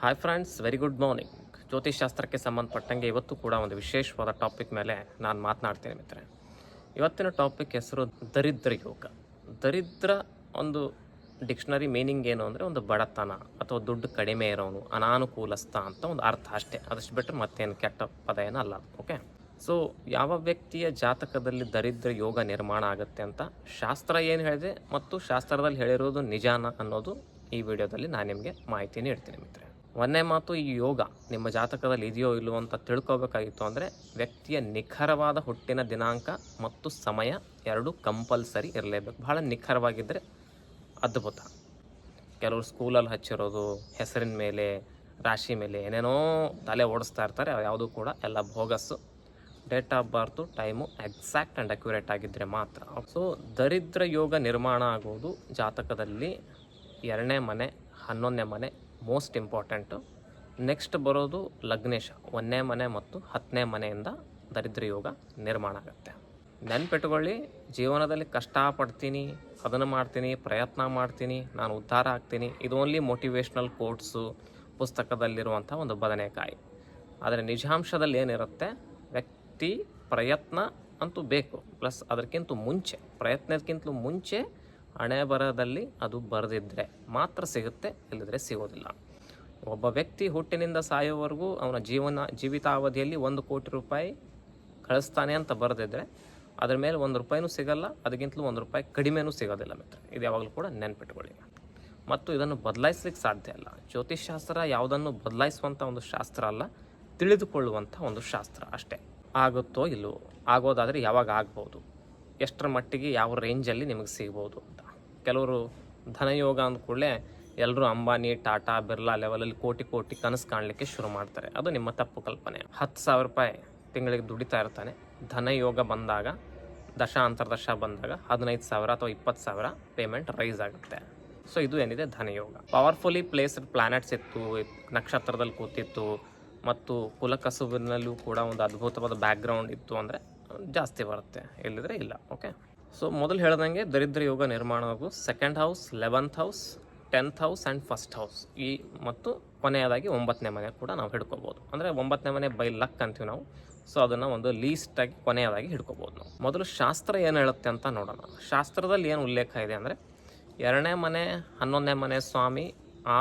Hi friends very good morning ಜ್ಯೋತಿಷಾಸ್ತ್ರಕ್ಕೆ ಸಂಬಂಧಪಟ್ಟಂಗೆ ಇವತ್ತು ಕೂಡ ಒಂದು ವಿಶೇಷವಾದ ಟಾಪಿಕ್ ಮೇಲೆ ನಾನು ಮಾತನಾಡ್ತೀನಿ ಮಿತ್ರೆ ಇವತ್ತಿನ ಟಾಪಿಕ್ ಹೆಸರು ದರಿದ್ರ ಯೋಗ. ದರಿದ್ರ ಒಂದು ಡಿಕ್ಷನರಿ ಮೀನಿಂಗ್ ಏನು ಅಂದರೆ ಒಂದು ಬಡತನ ಅಥವಾ ದುಡ್ಡು ಕಡಿಮೆ ಇರೋನು, ಅನಾನುಕೂಲಸ್ಥ ಅಂತ ಒಂದು ಅರ್ಥ ಅಷ್ಟೇ. ಅದಷ್ಟು ಬಿಟ್ಟರೆ ಮತ್ತೇನು ಕೆಟ್ಟ ಪದ ಏನಲ್ಲ ಓಕೆ ಸೊ ಯಾವ ವ್ಯಕ್ತಿಯ ಜಾತಕದಲ್ಲಿ ದರಿದ್ರ ಯೋಗ ನಿರ್ಮಾಣ ಆಗುತ್ತೆ ಅಂತ ಶಾಸ್ತ್ರ ಏನು ಹೇಳಿದೆ ಮತ್ತು ಶಾಸ್ತ್ರದಲ್ಲಿ ಹೇಳಿರೋದು ನಿಜಾನ ಅನ್ನೋದು ಈ ವಿಡಿಯೋದಲ್ಲಿ ನಾನು ನಿಮಗೆ ಮಾಹಿತಿ ನೀಡ್ತೀನಿ ಮಿತ್ರೆ ಒಂದೇ ಮಾತು, ಈ ಯೋಗ ನಿಮ್ಮ ಜಾತಕದಲ್ಲಿ ಇದೆಯೋ ಇಲ್ಲವೋ ಅಂತ ತಿಳ್ಕೊಬೇಕಾಗಿತ್ತು ಅಂದರೆ ವ್ಯಕ್ತಿಯ ನಿಖರವಾದ ಹುಟ್ಟಿನ ದಿನಾಂಕ ಮತ್ತು ಸಮಯ ಎರಡು ಕಂಪಲ್ಸರಿ ಇರಲೇಬೇಕು. ಬಹಳ ನಿಖರವಾಗಿದ್ದರೆ ಅದ್ಭುತ. ಕೆಲವರು ಸ್ಕೂಲಲ್ಲಿ ಹಚ್ಚಿರೋದು, ಹೆಸರಿನ ಮೇಲೆ, ರಾಶಿ ಮೇಲೆ ಏನೇನೋ ತಲೆ ಓಡಿಸ್ತಾ ಇರ್ತಾರೆ ಯಾವುದು ಕೂಡ ಎಲ್ಲ bogus. Date of birth, time exact and accurate ಆಗಿದ್ದರೆ ಮಾತ್ರ. ಸೊ, ದರಿದ್ರ ಯೋಗ ನಿರ್ಮಾಣ ಆಗೋದು ಜಾತಕದಲ್ಲಿ ಎರಡನೇ ಮನೆ, ಹನ್ನೊಂದನೇ ಮನೆ ಮೋಸ್ಟ್ ಇಂಪಾರ್ಟೆಂಟು ನೆಕ್ಸ್ಟ್ ಬರೋದು ಲಗ್ನೇಶ. ಒಂದನೇ ಮನೆ ಮತ್ತು ಹತ್ತನೇ ಮನೆಯಿಂದ ದರಿದ್ರ ಯೋಗ ನಿರ್ಮಾಣ ಆಗುತ್ತೆ. ನೆನ್ಪಿಟ್ಕೊಳ್ಳಿ, ಜೀವನದಲ್ಲಿ ಕಷ್ಟಪಡ್ತೀನಿ ಅದನ್ನು ಮಾಡ್ತೀನಿ, ಪ್ರಯತ್ನ ಮಾಡ್ತೀನಿ, ನಾನು ಉದ್ಧಾರ ಆಗ್ತೀನಿ. ಇದು ಓನ್ಲಿ ಮೋಟಿವೇಶ್ನಲ್ ಕೋಟ್ಸು ಪುಸ್ತಕದಲ್ಲಿರುವಂಥ ಒಂದು ಬದನೆಕಾಯಿ. ಆದರೆ ನಿಜಾಂಶದಲ್ಲಿ ಏನಿರುತ್ತೆ? ವ್ಯಕ್ತಿ ಪ್ರಯತ್ನ ಅಂತೂ ಬೇಕು, ಪ್ಲಸ್ ಅದಕ್ಕಿಂತ ಮುಂಚೆ ಪ್ರಯತ್ನಕ್ಕಿಂತಲೂ ಮುಂಚೆ ಹಣೆ ಬರದಲ್ಲಿ ಅದು ಬರೆದಿದ್ದರೆ ಮಾತ್ರ ಸಿಗುತ್ತೆ ಇಲ್ಲದ್ರೆ ಸಿಗೋದಿಲ್ಲ. ಒಬ್ಬ ವ್ಯಕ್ತಿ ಹುಟ್ಟಿನಿಂದ ಸಾಯೋವರೆಗೂ ಅವನ ಜೀವನ, ಜೀವಿತಾವಧಿಯಲ್ಲಿ ಒಂದು ಕೋಟಿ ರೂಪಾಯಿ ಕಳಿಸ್ತಾನೆ ಅಂತ ಬರೆದಿದ್ರೆ ಅದ್ರ ಮೇಲೆ ಒಂದು ರೂಪಾಯಿನೂ ಸಿಗಲ್ಲ, ಅದಕ್ಕಿಂತಲೂ ಒಂದು ರೂಪಾಯಿ ಕಡಿಮೆನೂ ಸಿಗೋದಿಲ್ಲ ಮಿತ್ರ. ಇದು ಯಾವಾಗಲೂ ಕೂಡ ನೆನ್ಪಿಟ್ಕೊಳ್ಳಿ. ಮತ್ತು ಇದನ್ನು ಬದಲಾಯಿಸ್ಲಿಕ್ಕೆ ಸಾಧ್ಯ ಇಲ್ಲ. ಜ್ಯೋತಿಷ್ಶಾಸ್ತ್ರ ಯಾವುದನ್ನು ಬದಲಾಯಿಸುವಂಥ ಒಂದು ಶಾಸ್ತ್ರ ಅಲ್ಲ, ತಿಳಿದುಕೊಳ್ಳುವಂಥ ಒಂದು ಶಾಸ್ತ್ರ ಅಷ್ಟೇ. ಆಗುತ್ತೋ ಇಲ್ಲವೋ, ಆಗೋದಾದರೆ ಯಾವಾಗ ಆಗ್ಬೋದು, ಎಷ್ಟರ ಮಟ್ಟಿಗೆ ಯಾವ ರೇಂಜಲ್ಲಿ ನಿಮಗೆ ಸಿಗ್ಬೋದು ಅಂತ. ಕೆಲವರು ಧನಯೋಗ ಅಂದ ಕೂಡಲೇ ಎಲ್ಲರೂ ಅಂಬಾನಿ, ಟಾಟಾ, ಬಿರ್ಲಾ ಲೆವೆಲಲ್ಲಿ ಕೋಟಿ ಕೋಟಿ ಕನಸು ಕಾಣಲಿಕ್ಕೆ ಶುರು ಮಾಡ್ತಾರೆ. ಅದು ನಿಮ್ಮ ತಪ್ಪು ಕಲ್ಪನೆ. ಹತ್ತು ಸಾವಿರ ರೂಪಾಯಿ ತಿಂಗಳಿಗೆ ದುಡಿತಾ ಇರ್ತಾನೆ. ಧನಯೋಗ ಬಂದಾಗ ದಶ ಅಂತರ್ದಶ ಬಂದಾಗ ಹದಿನೈದು ಸಾವಿರ ಅಥವಾ ಇಪ್ಪತ್ತು ಸಾವಿರ ಪೇಮೆಂಟ್ ರೈಸ್ ಆಗುತ್ತೆ. ಸೊ ಇದು ಏನಿದೆ? ಧನಯೋಗ. ಪವರ್ಫುಲಿ ಪ್ಲೇಸ್ಡ್ ಪ್ಲಾನೆಟ್ಸ್ ಇತ್ತು, ನಕ್ಷತ್ರದಲ್ಲಿ ಕೂತಿತ್ತು, ಮತ್ತು ಕುಲಕಸುಬಿನಲ್ಲೂ ಕೂಡ ಒಂದು ಅದ್ಭುತವಾದ ಬ್ಯಾಕ್ಗ್ರೌಂಡ್ ಇತ್ತು ಅಂದರೆ ಜಾಸ್ತಿ ಬರುತ್ತೆ. ಇಲ್ಲದ್ರೆ ಇಲ್ಲ ಓಕೆ ಸೊ ಮೊದಲು ಹೇಳ್ದಂಗೆ ದರಿದ್ರ ಯೋಗ ನಿರ್ಮಾಣ ಹಾಗೂ second house eleventh house tenth house and first house ಈ ಮತ್ತು ಕೊನೆಯದಾಗಿ ಒಂಬತ್ತನೇ ಮನೆ ಕೂಡ ನಾವು ಹಿಡ್ಕೋಬೋದು. ಅಂದರೆ ಒಂಬತ್ತನೇ ಮನೆ ಬೈ ಲಕ್ ಅಂತೀವಿ ನಾವು. ಸೊ ಅದನ್ನು ಒಂದು ಲೀಸ್ಟಾಗಿ ಕೊನೆಯದಾಗಿ ಹಿಡ್ಕೋಬೋದು ನಾವು. ಮೊದಲು ಶಾಸ್ತ್ರ ಏನು ಹೇಳುತ್ತೆ ಅಂತ ನೋಡೋಣ. ಶಾಸ್ತ್ರದಲ್ಲಿ ಏನು ಉಲ್ಲೇಖ ಇದೆ ಅಂದರೆ ಎರಡನೇ ಮನೆ, ಹನ್ನೊಂದನೇ ಮನೆ ಸ್ವಾಮಿ,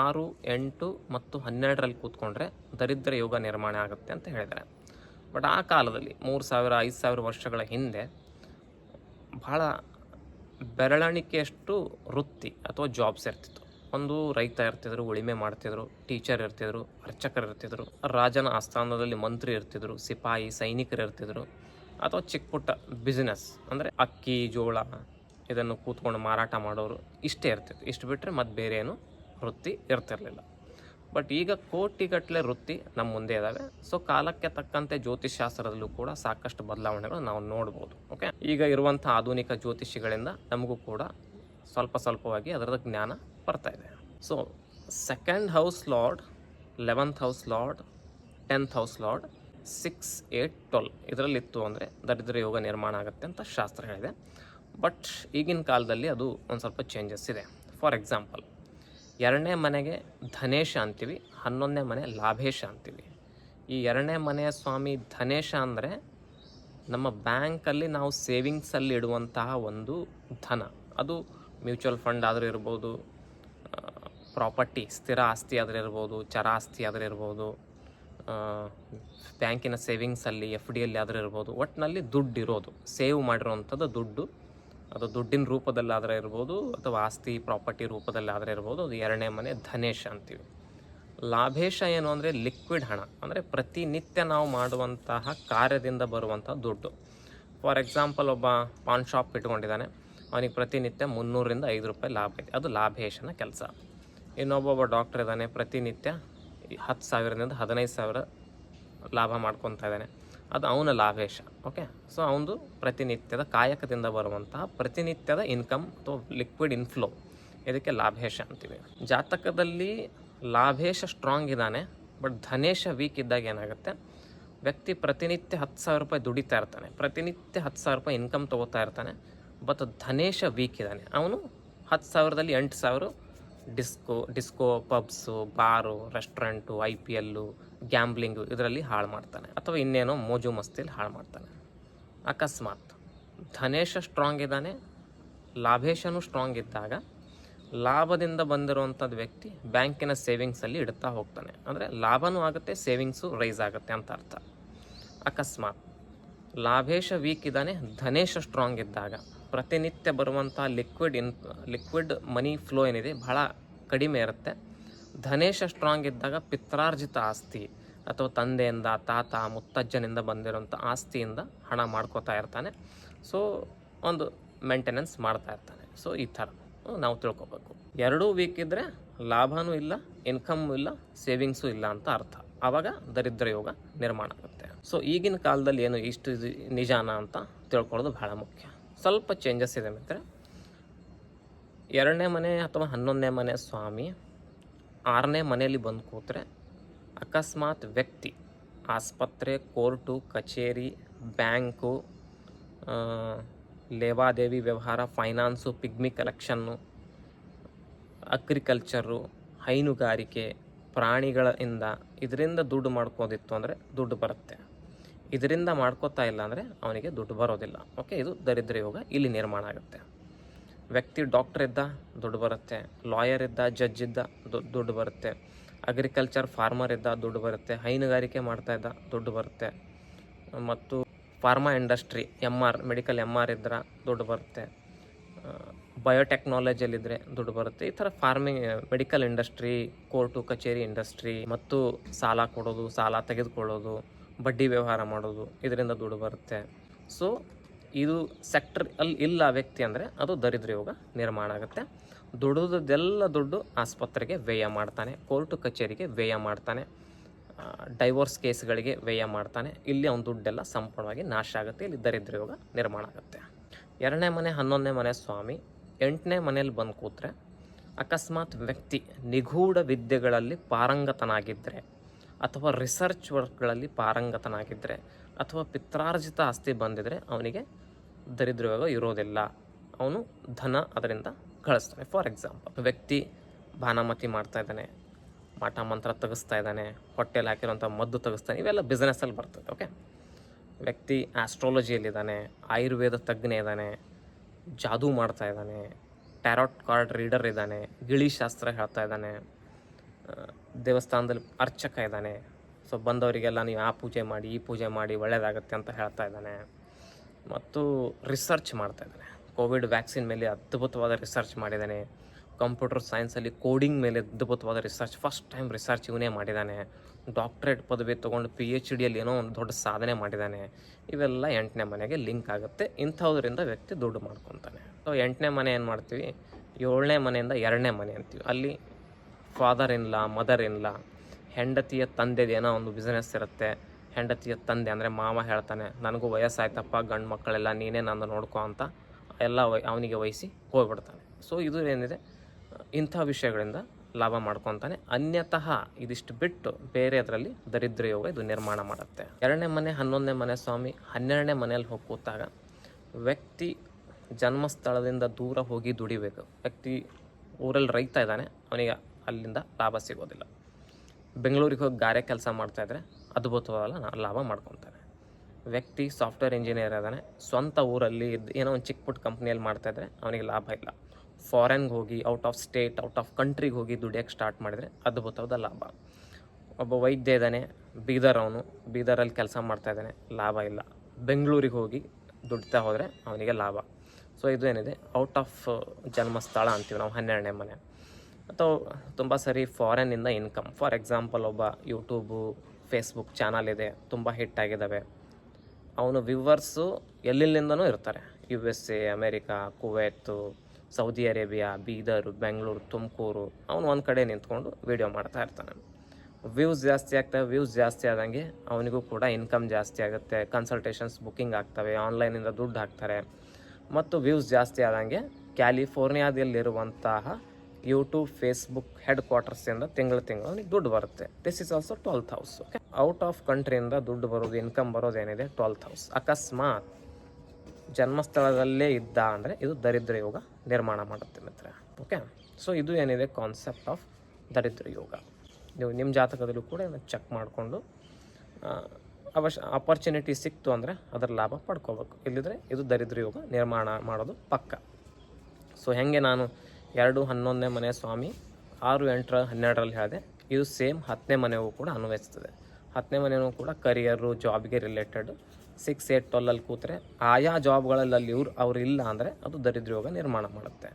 ಆರು, ಎಂಟು ಮತ್ತು ಹನ್ನೆರಡರಲ್ಲಿ ಕೂತ್ಕೊಂಡ್ರೆ ದರಿದ್ರ ಯೋಗ ನಿರ್ಮಾಣ ಆಗುತ್ತೆ ಅಂತ ಹೇಳಿದ್ದಾರೆ. ಬಟ್ ಆ ಕಾಲದಲ್ಲಿ ಮೂರು ಸಾವಿರ, ಐದು ಸಾವಿರ ವರ್ಷಗಳ ಹಿಂದೆ ಬಹಳ ಬೆರಳಾಣಿಕೆಯಷ್ಟು ವೃತ್ತಿ ಅಥವಾ ಜಾಬ್ಸ್ ಇರ್ತಿತ್ತು. ಒಂದು ರೈತ ಇರ್ತಿದ್ರು, ಉಳಿಮೆ ಮಾಡ್ತಿದ್ರು ಟೀಚರ್ ಇರ್ತಿದ್ರು, ಅರ್ಚಕರು ಇರ್ತಿದ್ರು, ರಾಜನ ಆಸ್ಥಾನದಲ್ಲಿ ಮಂತ್ರಿ ಇರ್ತಿದ್ರು, ಸಿಪಾಯಿ, ಸೈನಿಕರು ಇರ್ತಿದ್ರು, ಅಥವಾ ಚಿಕ್ಕ ಪುಟ್ಟ ಬಿಸ್ನೆಸ್ ಅಂದರೆ ಅಕ್ಕಿ, ಜೋಳ ಇದನ್ನು ಕೂತ್ಕೊಂಡು ಮಾರಾಟ ಮಾಡೋರು ಇಷ್ಟೇ ಇರ್ತಿತ್ತು. ಇಷ್ಟು ಬಿಟ್ಟರೆ ಮತ್ತು ಬೇರೆ ಏನು ವೃತ್ತಿ ಇರ್ತಿರಲಿಲ್ಲ. ಬಟ್ ಈಗ ಕೋಟಿಗಟ್ಟಲೆ ವೃತ್ತಿ ನಮ್ಮ ಮುಂದೆ ಇದ್ದಾವೆ ಸೊ ಕಾಲಕ್ಕೆ ತಕ್ಕಂತೆ ಜ್ಯೋತಿಷ್ಶಾಸ್ತ್ರದಲ್ಲೂ ಕೂಡ ಸಾಕಷ್ಟು ಬದಲಾವಣೆಗಳು ನಾವು ನೋಡ್ಬೋದು. ಓಕೆ ಈಗ ಇರುವಂಥ ಆಧುನಿಕ ಜ್ಯೋತಿಷಿಗಳಿಂದ ನಮಗೂ ಕೂಡ ಸ್ವಲ್ಪ ಸ್ವಲ್ಪವಾಗಿ ಅದರದ ಜ್ಞಾನ ಬರ್ತಾ ಇದೆ. So second house lord eleventh house lord tenth house lord six eight twelve ಇದರಲ್ಲಿತ್ತು ಅಂದರೆ ದರಿದ್ರ ಯೋಗ ನಿರ್ಮಾಣ ಆಗುತ್ತೆ ಅಂತ ಶಾಸ್ತ್ರ ಹೇಳಿದೆ. ಬಟ್ ಈಗಿನ ಕಾಲದಲ್ಲಿ ಅದು ಒಂದು ಸ್ವಲ್ಪ ಚೇಂಜಸ್ ಇದೆ. ಫಾರ್ ಎಕ್ಸಾಂಪಲ್ ಎರಡನೇ ಮನೆಗೆ ಧನೇಶ ಅಂತೀವಿ, ಹನ್ನೊಂದನೇ ಮನೆ ಲಾಭೇಶ ಅಂತೀವಿ. ಈ ಎರಡನೇ ಮನೆಯ ಸ್ವಾಮಿ ಧನೇಶ ಅಂದರೆ ನಮ್ಮ ಬ್ಯಾಂಕಲ್ಲಿ ನಾವು ಸೇವಿಂಗ್ಸಲ್ಲಿ ಇಡುವಂತಹ ಒಂದು ಧನ. ಅದು ಮ್ಯೂಚುವಲ್ ಫಂಡ್ ಆದರೂ ಇರ್ಬೋದು ಪ್ರಾಪರ್ಟಿ, ಸ್ಥಿರ ಆಸ್ತಿ ಆದರೂ ಇರ್ಬೋದು, ಚರ ಆಸ್ತಿ ಆದರೂ ಇರ್ಬೋದು ಬ್ಯಾಂಕಿನ ಸೇವಿಂಗ್ಸಲ್ಲಿ, ಎಫ್ ಡಿಯಲ್ಲಿ ಆದರೂ ಇರ್ಬೋದು ಒಟ್ಟಿನಲ್ಲಿ ದುಡ್ಡು ಇರೋದು ಸೇವ್ ಮಾಡಿರೋವಂಥದ್ದು ದುಡ್ಡು ಅದು ದುಡ್ಡಿನ ರೂಪದಲ್ಲಾದರೆ ಇರ್ಬೋದು ಅಥವಾ ಆಸ್ತಿ, ಪ್ರಾಪರ್ಟಿ ರೂಪದಲ್ಲಾದರೆ ಇರ್ಬೋದು, ಅದು ಎರಡನೇ ಮನೆ ಧನೇಶ ಅಂತೀವಿ. ಲಾಭೇಶ ಏನು ಅಂದರೆ ಲಿಕ್ವಿಡ್ ಹಣ. ಅಂದರೆ ಪ್ರತಿನಿತ್ಯ ನಾವು ಮಾಡುವಂತಹ ಕಾರ್ಯದಿಂದ ಬರುವಂಥ ದುಡ್ಡು. ಫಾರ್ ಎಕ್ಸಾಂಪಲ್ ಒಬ್ಬ ಪಾನ್ ಶಾಪ್ ಇಟ್ಕೊಂಡಿದ್ದಾನೆ. ಅವನಿಗೆ ಪ್ರತಿನಿತ್ಯ ಮುನ್ನೂರಿಂದ ಐದು ರೂಪಾಯಿ ಲಾಭ ಐತೆ. ಅದು ಲಾಭೇಶನ ಕೆಲಸ. ಇನ್ನೊಬ್ಬೊಬ್ಬ ಡಾಕ್ಟರ್ ಇದ್ದಾನೆ. ಪ್ರತಿನಿತ್ಯ ಹತ್ತು ಸಾವಿರದಿಂದ ಹದಿನೈದು ಸಾವಿರ ಲಾಭ ಮಾಡ್ಕೊತಾ ಇದ್ದಾನೆ. ಅದು ಅವನ ಲಾಭೇಶ ಓಕೆ ಸೊ ಅವನದು ಪ್ರತಿನಿತ್ಯದ ಕಾಯಕದಿಂದ ಬರುವಂತಹ ಪ್ರತಿನಿತ್ಯದ ಇನ್ಕಮ್ ಅಥವಾ ಲಿಕ್ವಿಡ್ ಇನ್ಫ್ಲೋ ಇದಕ್ಕೆ ಲಾಭೇಶ ಅಂತೀವಿ. ಜಾತಕದಲ್ಲಿ ಲಾಭೇಶ ಸ್ಟ್ರಾಂಗ್ ಇದ್ದಾನೆ ಬಟ್ ಧನೇಶ ವೀಕ್ ಇದ್ದಾಗ ಏನಾಗುತ್ತೆ? ವ್ಯಕ್ತಿ ಪ್ರತಿನಿತ್ಯ ಹತ್ತು ಸಾವಿರ ರೂಪಾಯಿ ದುಡಿತಾ ಇರ್ತಾನೆ, ಪ್ರತಿನಿತ್ಯ ಹತ್ತು ಸಾವಿರ ರೂಪಾಯಿ ಇನ್ಕಮ್ ತೊಗೋತಾ ಇರ್ತಾನೆ ಬಟ್ ಧನೇಶ ವೀಕ್ ಇದ್ದಾನೆ. ಅವನು ಹತ್ತು ಸಾವಿರದಲ್ಲಿ ಎಂಟು ಸಾವಿರ disco disco pubs, bar, restaurant, I P L, gambling ಇದರಲ್ಲಿ ಹಾಳು ಮಾಡ್ತಾನೆ. ಅಥವಾ ಇನ್ನೇನೋ ಮೋಜು ಮಸ್ತಿಲಿ ಹಾಳು ಮಾಡ್ತಾನೆ. ಅಕಸ್ಮಾತ್. ಧನೇಶ ಸ್ಟ್ರಾಂಗ್ ಇದ್ದಾನೆ. ಲಾಭೇಶನೂ ಸ್ಟ್ರಾಂಗ್ ಇದ್ದಾಗ ಲಾಭದಿಂದ ಬಂದಿರುವಂಥದ್ದು ವ್ಯಕ್ತಿ ಬ್ಯಾಂಕಿನ ಸೇವಿಂಗ್ಸಲ್ಲಿ ಇಡ್ತಾ ಹೋಗ್ತಾನೆ. ಅಂದರೆ ಲಾಭನೂ ಆಗುತ್ತೆ ಸೇವಿಂಗ್ಸು ರೈಸ್ ಆಗುತ್ತೆ ಅಂತ ಅರ್ಥ. ಅಕಸ್ಮಾತ್. ಲಾಭೇಶ ವೀಕ್ ಇದ್ದಾನೆ, ಧನೇಶ ಸ್ಟ್ರಾಂಗ್ ಇದ್ದಾಗ ಪ್ರತಿನಿತ್ಯ ಬರುವಂಥ liquid in liquid money flow ಏನಿದೆ, ಬಹಳ ಕಡಿಮೆ ಇರುತ್ತೆ. ಧನೇಶ ಸ್ಟ್ರಾಂಗ್ ಇದ್ದಾಗ ಪಿತ್ರಾರ್ಜಿತ ಆಸ್ತಿ ಅಥವಾ ತಂದೆಯಿಂದ, ತಾತ, ಮುತ್ತಜ್ಜನಿಂದ ಬಂದಿರೋಂಥ ಆಸ್ತಿಯಿಂದ ಹಣ ಮಾಡ್ಕೋತಾ ಇರ್ತಾನೆ. ಸೊ ಒಂದು ಮೇಂಟೆನೆನ್ಸ್ ಮಾಡ್ತಾ ಇರ್ತಾನೆ. ಸೊ ಈ ಥರ ನಾವು ತಿಳ್ಕೊಬೇಕು. ಎರಡೂ ವೀಕ್ ಇದ್ದರೆ ಲಾಭನೂ ಇಲ್ಲ ಇನ್ಕಮ್ಮು ಇಲ್ಲ ಸೇವಿಂಗ್ಸು ಇಲ್ಲ ಅಂತ ಅರ್ಥ. ಆವಾಗ ದರಿದ್ರ ಯೋಗ ನಿರ್ಮಾಣ ಆಗುತ್ತೆ. ಸೊ ಈಗಿನ ಕಾಲದಲ್ಲಿ ಏನು ಇಷ್ಟು ನಿಜಾನ ಅಂತ ತಿಳ್ಕೊಳ್ಳೋದು ಬಹಳ ಮುಖ್ಯ. ಸ್ವಲ್ಪ ಚೇಂಜಸ್ ಇದೆ ಮಿತ್ರ. ಎರಡನೇ ಮನೆ ಅಥವಾ ಹನ್ನೊಂದನೇ ಮನೆ ಸ್ವಾಮಿ, ಆರನೇ ಮನೆಯಲ್ಲಿ ಬಂದು ಕೂತ್ರೆ ಅಕಸ್ಮಾತ್ ವ್ಯಕ್ತಿ, ಆಸ್ಪತ್ರೆ, ಕೋರ್ಟು, ಕಚೇರಿ, ಬ್ಯಾಂಕು ಲೇವಾದೇವಿ ವ್ಯವಹಾರ, ಫೈನಾನ್ಸು, ಪಿಗ್ಮಿ ಕಲೆಕ್ಷನ್ನು, ಅಗ್ರಿಕಲ್ಚರು, ಹೈನುಗಾರಿಕೆ, ಪ್ರಾಣಿಗಳಿಂದ, ಇದರಿಂದ ದುಡ್ಡು ಮಾಡ್ಕೋದಿತ್ತು ಅಂದರೆ ದುಡ್ಡು ಬರುತ್ತೆ. ಇದರಿಂದ ಮಾಡ್ಕೋತಾ ಇಲ್ಲ ಅಂದರೆ ಅವನಿಗೆ ದುಡ್ಡು ಬರೋದಿಲ್ಲ. ಓಕೆ ಇದು ದರಿದ್ರ ಯೋಗ. ಇಲ್ಲಿ ನಿರ್ಮಾಣ ಆಗುತ್ತೆ. ವ್ಯಕ್ತಿ ಡಾಕ್ಟರ್ ಇದ್ದ ದುಡ್ಡು ಬರುತ್ತೆ. ಲಾಯರ್ ಇದ್ದ ಜಡ್ಜ್ ಇದ್ದ ದುಡ್ಡು ಬರುತ್ತೆ. ಅಗ್ರಿಕಲ್ಚರ್ ಫಾರ್ಮರ್ ಇದ್ದ ದುಡ್ಡು ಬರುತ್ತೆ. ಹೈನುಗಾರಿಕೆ ಮಾಡ್ತಾ ಇದ್ದ ದುಡ್ಡು ಬರುತ್ತೆ. ಮತ್ತು pharma industry M R medical M R ಇದ್ರೆ ದುಡ್ಡು ಬರುತ್ತೆ. ಬಯೋಟೆಕ್ನಾಲಜಿಯಲ್ಲಿದ್ದರೆ ದುಡ್ಡು ಬರುತ್ತೆ. ಈ ಥರ ಫಾರ್ಮಿಂಗ್ ಮೆಡಿಕಲ್ ಇಂಡಸ್ಟ್ರಿ ಕೋರ್ಟು ಕಚೇರಿ ಇಂಡಸ್ಟ್ರಿ ಮತ್ತು ಸಾಲ ಕೊಡೋದು, ಸಾಲ ತೆಗೆದುಕೊಳ್ಳೋದು ಬಡ್ಡಿ ವ್ಯವಹಾರ ಮಾಡೋದು ಇದರಿಂದ ದುಡ್ಡು ಬರುತ್ತೆ. ಸೊ ಇದು ಸೆಕ್ಟರ್ ಅಲ್ಲಿ ಇಲ್ಲ ವ್ಯಕ್ತಿ ಅಂದರೆ ಅದು ದರಿದ್ರ ಯೋಗ ನಿರ್ಮಾಣ ಆಗುತ್ತೆ. ದುಡಿದದೆಲ್ಲ ದುಡ್ಡು ಆಸ್ಪತ್ರೆಗೆ ವ್ಯಯ ಮಾಡ್ತಾನೆ, ಕೋರ್ಟು ಕಚೇರಿಗೆ ವ್ಯಯ ಮಾಡ್ತಾನೆ ಡೈವೋರ್ಸ್ ಕೇಸ್ಗಳಿಗೆ ವ್ಯಯ ಮಾಡ್ತಾನೆ. ಇಲ್ಲಿ ಅವನ ದುಡ್ಡೆಲ್ಲ ಸಂಪೂರ್ಣವಾಗಿ ನಾಶ ಆಗುತ್ತೆ, ಇಲ್ಲಿ ದರಿದ್ರ ಯೋಗ ನಿರ್ಮಾಣ ಆಗುತ್ತೆ. ಎರಡನೇ ಮನೆ, ಹನ್ನೊಂದನೇ ಮನೆ ಸ್ವಾಮಿ, ಎಂಟನೇ ಮನೆಯಲ್ಲಿ ಬಂದು ಕೂತ್ರೆ ಅಕಸ್ಮಾತ್ ವ್ಯಕ್ತಿ ನಿಗೂಢ ವಿದ್ಯೆಗಳಲ್ಲಿ ಪಾರಂಗತನಾಗಿದ್ದರೆ ಅಥವಾ ರಿಸರ್ಚ್ ವರ್ಕ್ಗಳಲ್ಲಿ ಪಾರಂಗತನಾಗಿದ್ದರೆ ಅಥವಾ ಪಿತ್ರಾರ್ಜಿತ ಆಸ್ತಿ ಬಂದಿದ್ದರೆ ಅವನಿಗೆ ದರಿದ್ರಯೋಗ ಇರೋದಿಲ್ಲ. ಅವನು ಧನ ಅದರಿಂದ ಕಳಿಸ್ತಾನೆ ಫಾರ್ ಎಕ್ಸಾಂಪಲ್ ವ್ಯಕ್ತಿ ಭಾನಾಮತಿ ಮಾಡ್ತಾ ಇದ್ದಾನೆ ಮಾಟ ಮಂತ್ರ ತೆಗೆಸ್ತಾ ಇದ್ದಾನೆ, ಹೊಟ್ಟೆಲಿ ಹಾಕಿರೋಂಥ ಮದ್ದು ತೆಗೆಸ್ತಾನೆ, ಇವೆಲ್ಲ ಬಿಸ್ನೆಸ್ಸಲ್ಲಿ ಬರ್ತದೆ ಓಕೆ ವ್ಯಕ್ತಿ ಆಸ್ಟ್ರಾಲಜಿಯಲ್ಲಿದ್ದಾನೆ ಆಯುರ್ವೇದ ತಜ್ಞ ಇದ್ದಾನೆ, ಜಾದೂ ಮಾಡ್ತಾ ಇದ್ದಾನೆ ಟ್ಯಾರೋಟ್ ಕಾರ್ಡ್ ರೀಡರ್ ಇದ್ದಾನೆ ಗಿಳಿಶಾಸ್ತ್ರ ಹೇಳ್ತಾ ಇದ್ದಾನೆ ದೇವಸ್ಥಾನದಲ್ಲಿ ಅರ್ಚಕ ಇದ್ದಾನೆ. ಸೊ ಬಂದವರಿಗೆಲ್ಲ ನೀವು ಆ ಪೂಜೆ ಮಾಡಿ, ಈ ಪೂಜೆ ಮಾಡಿ ಒಳ್ಳೆಯದಾಗತ್ತೆ ಅಂತ ಹೇಳ್ತಾ ಇದ್ದಾನೆ. ಮತ್ತು ರಿಸರ್ಚ್ ಮಾಡ್ತಾ ಇದ್ದಾನೆ. ಕೋವಿಡ್ ವ್ಯಾಕ್ಸಿನ್ ಮೇಲೆ ಅದ್ಭುತವಾದ ರಿಸರ್ಚ್ ಮಾಡಿದ್ದಾನೆ. ಕಂಪ್ಯೂಟರ್ ಸೈನ್ಸಲ್ಲಿ ಕೋಡಿಂಗ್ ಮೇಲೆ ಅದ್ಭುತವಾದ ರಿಸರ್ಚ್ ಫಸ್ಟ್ ಟೈಮ್ ರಿಸರ್ಚ್ ಇವನೇ ಮಾಡಿದ್ದಾನೆ. ಡಾಕ್ಟ್ರೇಟ್ ಪದವಿ ತೊಗೊಂಡು ಪಿ ಎಚ್ ಡಿಯಲ್ಲಿ ಏನೋ ಒಂದು ದೊಡ್ಡ ಸಾಧನೆ ಮಾಡಿದ್ದಾನೆ. ಇವೆಲ್ಲ ಎಂಟನೇ ಮನೆಗೆ ಲಿಂಕ್ ಆಗುತ್ತೆ. ಇಂಥವ್ರಿಂದ ವ್ಯಕ್ತಿ ದುಡ್ಡು ಮಾಡ್ಕೊತಾನೆ ಸೊ ಎಂಟನೇ ಮನೆ ಏನು ಮಾಡ್ತೀವಿ? ಏಳನೇ ಮನೆಯಿಂದ ಎರಡನೇ ಮನೆ ಅಂತೀವಿ. ಅಲ್ಲಿ ಫಾದರ್ ಇನ್ಲ ಮದರ್ ಇನ್ಲ ಹೆಂಡತಿಯ ತಂದೆದು ಏನೋ ಒಂದು ಬಿಸ್ನೆಸ್ ಇರುತ್ತೆ. ಹೆಂಡತಿಯ ತಂದೆ ಅಂದರೆ ಮಾವ ಹೇಳ್ತಾನೆ, ನನಗೂ ವಯಸ್ಸಾಯ್ತಪ್ಪ, ಗಂಡು ಮಕ್ಕಳೆಲ್ಲ ನೀನೇ ನಂದು ನೋಡ್ಕೊ ಅಂತ ಎಲ್ಲ ಅವನಿಗೆ ವಹಿಸಿ ಹೋಗ್ಬಿಡ್ತಾನೆ. ಸೊ ಇದು ಏನಿದೆ? ಇಂಥ ವಿಷಯಗಳಿಂದ ಲಾಭ ಮಾಡ್ಕೊತಾನೆ. ಅನ್ಯತಃ ಇದಿಷ್ಟು ಬಿಟ್ಟು ಬೇರೆ ಅದರಲ್ಲಿ ದರಿದ್ರ ಯೋಗ ಇದು ನಿರ್ಮಾಣ ಮಾಡುತ್ತೆ. ಎರಡನೇ ಮನೆ, ಹನ್ನೊಂದನೇ ಮನೆ ಸ್ವಾಮಿ, ಹನ್ನೆರಡನೇ ಮನೆಯಲ್ಲಿ ಹೋಗಿ ಕೂತಾಗ ವ್ಯಕ್ತಿ ಜನ್ಮಸ್ಥಳದಿಂದ ದೂರ ಹೋಗಿ ದುಡಿಬೇಕು. ವ್ಯಕ್ತಿ ಊರಲ್ಲಿ ರೈತ ಇದ್ದಾನೆ, ಅವನಿಗೆ ಅಲ್ಲಿಂದ ಲಾಭ ಸಿಗೋದಿಲ್ಲ. ಬೆಂಗಳೂರಿಗೆ ಹೋಗಿ ಗಾರೆ ಕೆಲಸ ಮಾಡ್ತಾಯಿದ್ರೆ ಅದ್ಭುತವಾದ ಲಾಭ ಮಾಡ್ಕೊತಾನೆ ವ್ಯಕ್ತಿ ಸಾಫ್ಟ್ವೇರ್ ಇಂಜಿನಿಯರ್ ಇದ್ದಾನೆ ಸ್ವಂತ ಊರಲ್ಲಿ ಇದ್ದು ಏನೋ ಒಂದು ಚಿಕ್ಕ ಪುಟ್ಟ ಕಂಪ್ನಿಯಲ್ಲಿ ಮಾಡ್ತಾಯಿದ್ರೆ ಅವನಿಗೆ ಲಾಭ ಇಲ್ಲ. ಫಾರೆನ್ಗೆ ಹೋಗಿ out of state, out of ಕಂಟ್ರಿಗೆ ಹೋಗಿ ದುಡಿಯೋಕ್ಕೆ ಸ್ಟಾರ್ಟ್ ಮಾಡಿದರೆ ಅದ್ಭುತವಾದ ಲಾಭ. ಒಬ್ಬ ವೈದ್ಯ ಇದ್ದಾನೆ ಬೀದರ್ ಅವನು ಬೀದರಲ್ಲಿ ಕೆಲಸ ಮಾಡ್ತಾ ಇದ್ದಾನೆ ಲಾಭ ಇಲ್ಲ. ಬೆಂಗಳೂರಿಗೆ ಹೋಗಿ ದುಡ್ತಾ ಹೋದರೆ ಅವನಿಗೆ ಲಾಭ. ಸೊ ಇದು ಏನಿದೆ, ಔಟ್ ಆಫ್ ಜನ್ಮಸ್ಥಳ ಅಂತೀವಿ ನಾವು, ಹನ್ನೆರಡನೇ ಮನೆ. ಅಥವಾ ತುಂಬ ಸರಿ ಫಾರಿನ್ನಿಂದ ಇನ್ಕಮ್ ಫಾರ್ ಎಕ್ಸಾಂಪಲ್ ಒಬ್ಬ ಯೂಟ್ಯೂಬು ಫೇಸ್ಬುಕ್ ಚಾನಲ್ ಇದೆ, ತುಂಬ ಹಿಟ್ ಆಗಿದ್ದಾವೆ ಅವನು ವ್ಯೂವರ್ಸು ಎಲ್ಲಿಲ್ಲಿಂದನೂ ಇರ್ತಾರೆ. U S A America Kuwait Saudi Arabia Bidar Bengaluru Tumakuru. ಅವನು ಒಂದು ಕಡೆ ನಿಂತ್ಕೊಂಡು ವೀಡಿಯೋ ಮಾಡ್ತಾ ಇರ್ತಾನೆ. ವ್ಯೂಸ್ ಜಾಸ್ತಿ ಆಗ್ತವೆ ವ್ಯೂಸ್ ಜಾಸ್ತಿ ಆದಂಗೆ ಅವನಿಗೂ ಕೂಡ ಇನ್ಕಮ್ ಜಾಸ್ತಿ ಆಗುತ್ತೆ. ಕನ್ಸಲ್ಟೇಷನ್ಸ್ ಬುಕ್ಕಿಂಗ್ ಆಗ್ತವೆ ಆನ್ಲೈನಿಂದ ದುಡ್ಡು ಹಾಕ್ತಾರೆ. ಮತ್ತು ವ್ಯೂಸ್ ಜಾಸ್ತಿ ಆದಂಗೆ ಕ್ಯಾಲಿಫೋರ್ನಿಯಾದಲ್ಲಿರುವಂತಹ ಯೂಟ್ಯೂಬ್ ಫೇಸ್ಬುಕ್ ಹೆಡ್ ಕ್ವಾರ್ಟರ್ಸಿಂದ ತಿಂಗಳು ತಿಂಗಳು ತಿಂಗಳ ದುಡ್ಡು ಬರುತ್ತೆ. This is also twelfth house okay out of ಕಂಟ್ರಿಯಿಂದ ದುಡ್ಡು ಬರೋದು ಇನ್ಕಮ್ ಬರೋದು ಏನಿದೆ? ಟ್ವೆಲ್ತ್ ಹೌಸ್ ಅಕಸ್ಮಾತ್ ಜನ್ಮಸ್ಥಳದಲ್ಲೇ ಇದ್ದ ಅಂದರೆ ಇದು ದರಿದ್ರ ಯೋಗ ನಿರ್ಮಾಣ ಮಾಡುತ್ತೆ ಮಿತ್ರ ಓಕೆ ಸೊ ಇದು ಏನಿದೆ? ಕಾನ್ಸೆಪ್ಟ್ ಆಫ್ ದರಿದ್ರ ಯೋಗ. ನೀವು ನಿಮ್ಮ ಜಾತಕದಲ್ಲೂ ಕೂಡ ಚೆಕ್ ಮಾಡಿಕೊಂಡು ಅವಶ್ಯ ಅಪರ್ಚುನಿಟಿ ಸಿಕ್ತು ಅಂದರೆ ಅದರ ಲಾಭ ಪಡ್ಕೋಬೇಕು. ಇಲ್ಲಿದ್ರೆ ಇದು ದರಿದ್ರ ಯೋಗ ನಿರ್ಮಾಣ ಮಾಡೋದು ಪಕ್ಕ. ಸೊ ಹೆಂಗೆ ನಾನು ಎರಡು ಹನ್ನೊಂದನೇ ಮನೆ ಸ್ವಾಮಿ, ಆರು ಎಂಟರ ಹನ್ನೆರಡರಲ್ಲಿ ಹೇಳಿದೆ. ಇದು ಸೇಮ್ ಹತ್ತನೇ ಮನೆಗೂ ಕೂಡ ಅನ್ವಯಿಸ್ತದೆ. ಹತ್ತನೇ ಮನೆಯೂ ಕೂಡ ಕರಿಯರು, ಜಾಬ್ಗೆ ರಿಲೇಟೆಡ್ ಸಿಕ್ಸ್ ಏಟ್ ಟ್ವೆಲ್ಲಲ್ಲಿ ಕೂತರೆ ಆಯಾ ಜಾಬ್ಗಳಲ್ಲಿ ಇವ್ರು ಅವ್ರು ಇಲ್ಲ ಅಂದರೆ ಅದು ದರಿದ್ರ ಯೋಗ ನಿರ್ಮಾಣ ಮಾಡುತ್ತೆ.